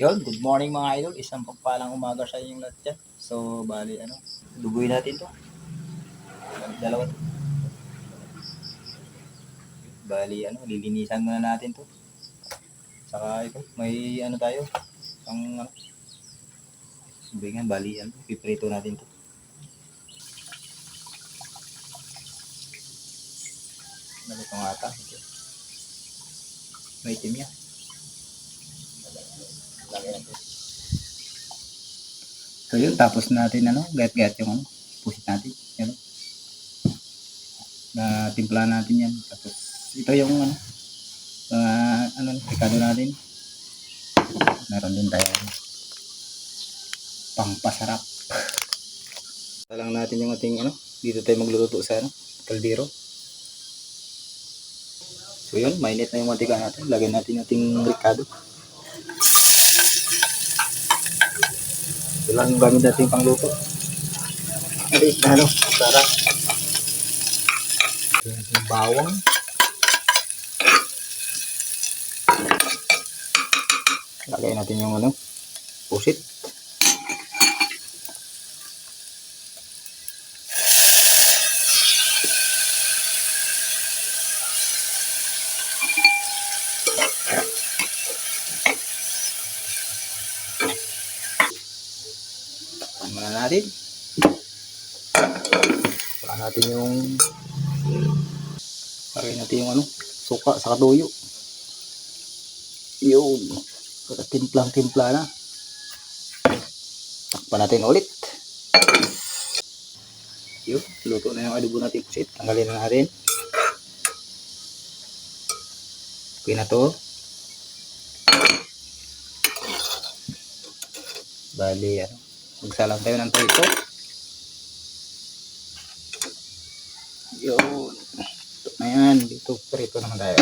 Yun, good morning mga idol. Isang pagpalang umaga sa inyong lahat dyan. So, bali, ano, dugoy natin to. Dalawa to. Bali, ano, lilinisan muna natin to. Saka ito, may ano tayo, ang ano, sabihin bali, ano, piprito natin to. Ano ito nga ata? May itim yan. Lagay natin. So yun, tapos natin ano, gat-gat yung ano, pusit natin. Yan. Na timpla natin yan. Tapos ito yung ano, mga ano, ricado natin. Meron din tayo ano, pangpasarap. Talang natin yung ating ano, dito tayo magluluto sa ano, kaldero. So yun, mainit na yung mantika natin. Lagyan natin yung ating ricado. Ito lang yung gamit natin pang luto. Ay, ano, sarap. Yung bawang. Lagay natin yung ano, pusit. Ano na natin? Saka natin yung Lagay natin yung ano, suka sa katuyo. Yun. Timplang-timpla na. Takpan natin ulit. Yun. Luto na yung adobo natin pusit. Tanggalin na natin. Okay na to. Bali, ano, magsalang tayo ng trito. Yun. Ito na yan. Dito, prito naman tayo.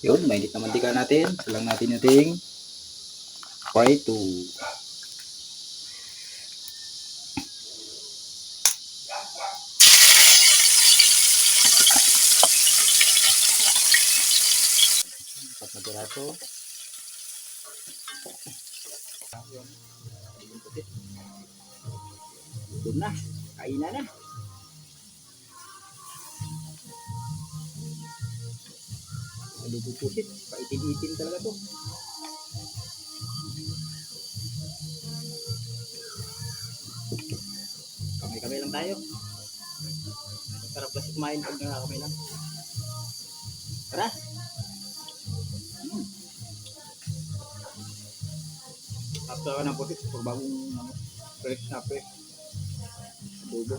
Yun, mainit na mantika natin. Salang natin nating prito. Apat Ito na. Kainan na. Adobo pusit. Paitin-itin talaga to. Kamay-kamay lang tayo. Sarap kasi kumain pag nakakamay lang. Tara! Mm. After ka ng pusit, pag bagong ano, fresh na fresh. Adobo.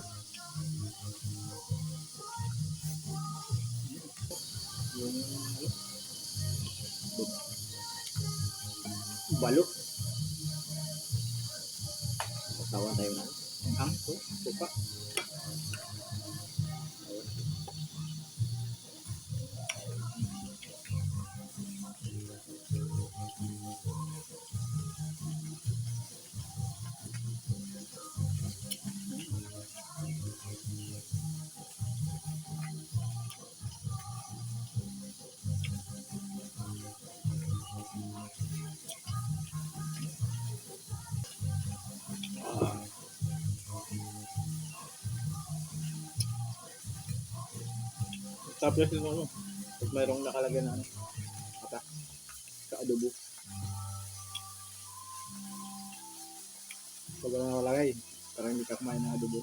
Yung ano, balo. Pagtawan tayo na. Ang hampo, suka. Tapos yung ano, mayroong nakalagay na ano, mata, sa adobo. Pag wala nakalagay, parang hindi ka kumain ng adobo.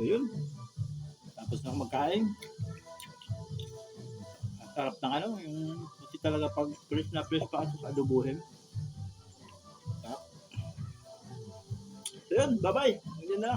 So yun. Tapos na ako magkain. Ang sarap ng ano, yung talaga pag fresh na fresh pa sa adobuhin. Sarap. So yun, bye-bye. Hanggang na.